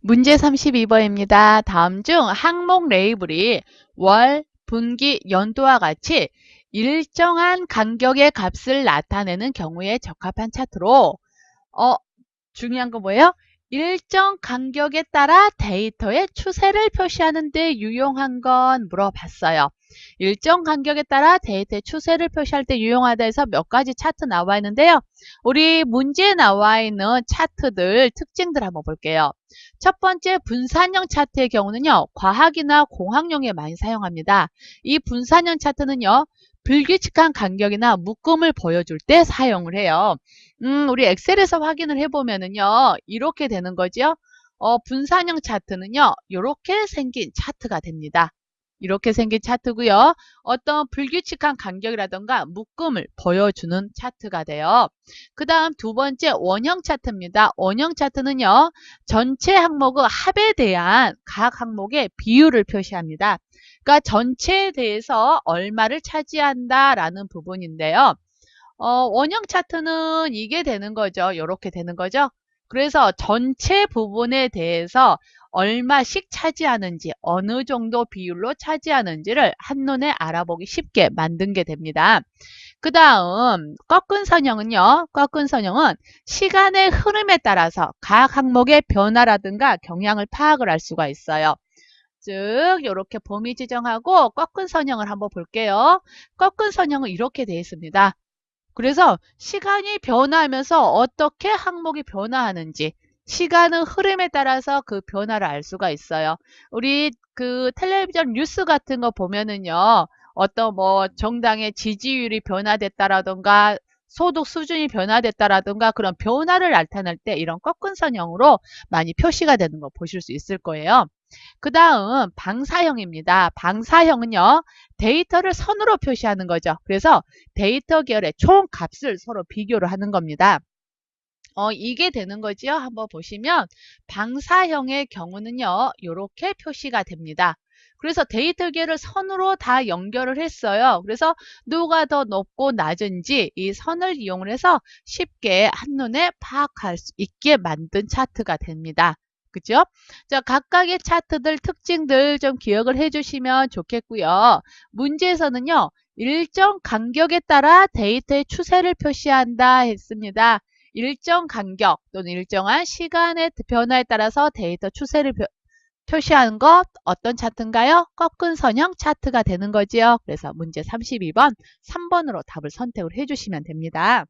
문제 32번입니다. 다음 중 항목 레이블이 월, 분기, 연도와 같이 일정한 간격의 값을 나타내는 경우에 적합한 차트로 어 중요한 거 뭐예요? 일정 간격에 따라 데이터의 추세를 표시하는 데 유용한 건 물어봤어요. 일정 간격에 따라 데이터의 추세를 표시할 때 유용하다 해서 몇 가지 차트 나와 있는데요. 우리 문제에 나와 있는 차트들 특징들 한번 볼게요. 첫 번째 분산형 차트의 경우는요. 과학이나 공학용에 많이 사용합니다. 이 분산형 차트는요. 불규칙한 간격이나 묶음을 보여줄 때 사용을 해요. 음, 우리 엑셀에서 확인을 해보면은요. 이렇게 되는 거죠. 어, 분산형 차트는요. 이렇게 생긴 차트가 됩니다. 이렇게 생긴 차트고요. 어떤 불규칙한 간격이라던가 묶음을 보여주는 차트가 돼요. 그 다음 두 번째 원형 차트입니다. 원형 차트는요. 전체 항목의 합에 대한 각 항목의 비율을 표시합니다. 그러니까 전체에 대해서 얼마를 차지한다라는 부분인데요. 어, 원형 차트는 이게 되는 거죠. 이렇게 되는 거죠. 그래서 전체 부분에 대해서 얼마씩 차지하는지 어느 정도 비율로 차지하는지를 한눈에 알아보기 쉽게 만든 게 됩니다. 그 다음 꺾은 선형은요. 꺾은 선형은 시간의 흐름에 따라서 각 항목의 변화라든가 경향을 파악을 할 수가 있어요. 즉 이렇게 범위 지정하고 꺾은 선형을 한번 볼게요. 꺾은 선형은 이렇게 되어 있습니다. 그래서 시간이 변화하면서 어떻게 항목이 변화하는지 시간의 흐름에 따라서 그 변화를 알 수가 있어요. 우리 그 텔레비전 뉴스 같은 거 보면은요. 어떤 뭐 정당의 지지율이 변화됐다라던가 소득 수준이 변화됐다라든가 그런 변화를 나타낼 때 이런 꺾은 선형으로 많이 표시가 되는 거 보실 수 있을 거예요. 그 다음 방사형입니다. 방사형은요. 데이터를 선으로 표시하는 거죠. 그래서 데이터 계열의 총 값을 서로 비교를 하는 겁니다. 어, 이게 되는 거지요. 한번 보시면 방사형의 경우는요. 이렇게 표시가 됩니다. 그래서 데이터 계를 선으로 다 연결을 했어요. 그래서 누가 더 높고 낮은지 이 선을 이용을 해서 쉽게 한눈에 파악할 수 있게 만든 차트가 됩니다. 그죠? 자, 각각의 차트들 특징들 좀 기억을 해주시면 좋겠고요. 문제에서는요. 일정 간격에 따라 데이터의 추세를 표시한다 했습니다. 일정 간격 또는 일정한 시간의 변화에 따라서 데이터 추세를 표시하는 것 어떤 차트인가요? 꺾은 선형 차트가 되는 거지요. 그래서 문제 32번 3번으로 답을 선택을 해주시면 됩니다.